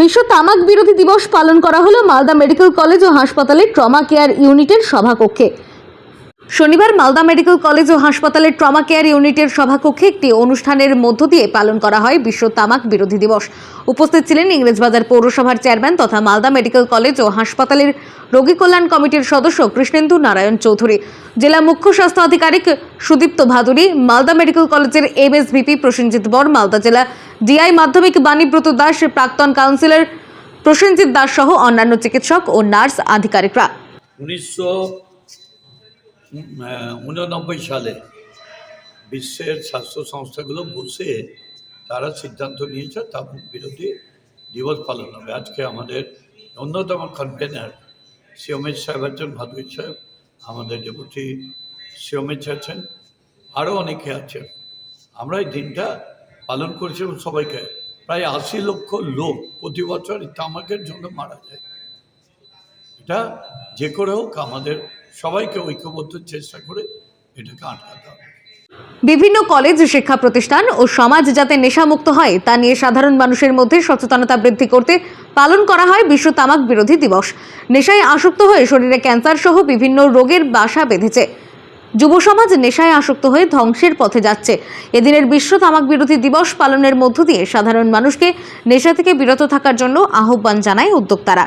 বিশ্ব তামাক বিরোধী দিবস পালন করা হলো মালদা মেডিকেল কলেজ ও হাসপাতালের ট্রমা কেয়ার ইউনিটের সভাকক্ষে। শনিবার মালদা মেডিকেল কলেজ ও হাসপাতালের ট্রমা কেয়ার ইউনিটের সভাকক্ষে একটি অনুষ্ঠানের মধ্য দিয়ে পালন করা হয় বিশ্ব তামাক বিরোধী দিবস। উপস্থিত ছিলেন ইংরেজবাজার পৌরসভার চেয়ারম্যান তথা মালদা মেডিকেল কলেজ ও হাসপাতালের রোগী কল্যাণ কমিটির সদস্য কৃষ্ণেন্দু নারায়ণ চৌধুরী। জেলা মুখ্য স্বাস্থ্য আধিকারিক সুদীপ্ত ভাদুরী, মালদা মেডিকেল কলেজের এমএসভিপি প্রসেনজিৎ বর, মালদা জেলা ডিআই মাধ্যমিক বাণীব্রত দাস, প্রাক্তন কাউন্সিলর প্রসেনজিৎ দাস সহ অন্যান্য চিকিৎসক ও নার্স আধিকারিকরা। উনিশশো উননব্বই সালে বিশ্বের স্বাস্থ্য সংস্থাগুলো বসে তারা সিদ্ধান্ত নিয়েছে তামাক বিরোধী দিবস পালন হবে। আজকে আমাদের অন্যতম কনভেনার সিওমেজ সাহেব আছেন ভাদুই সাহেব, আমাদের ডেপুটি সিওমেজ আছেন, আরও অনেকে আছেন। আমরা এই দিনটা পালন করছি এবং সবাইকে। প্রায় আশি লক্ষ লোক প্রতি বছর তামাকের জন্য মারা যায়। এটা যে করে হোক, আমাদের সবাইকে ঐক্যবদ্ধ চেষ্টা করে এটাকে আটকাতে হবে। বিভিন্ন কলেজ, শিক্ষা প্রতিষ্ঠান ও সমাজ যাতে নেশামুক্ত হয়, তা নিয়ে সাধারণ মানুষের মধ্যে সচেতনতা বৃদ্ধি করতে পালন করা হয় বিশ্ব তামাক বিরোধী দিবস। নেশায় আসক্ত হয়ে শরীরে ক্যান্সার সহ বিভিন্ন রোগের বাসা বেঁধেছে। যুব সমাজ নেশায় আসক্ত হয়ে ধ্বংসের পথে যাচ্ছে। এদিনের বিশ্ব তামাক বিরোধী দিবস পালনের মধ্য দিয়ে সাধারণ মানুষকে নেশা থেকে বিরত থাকার জন্য আহ্বান জানায় উদ্যোক্তারা।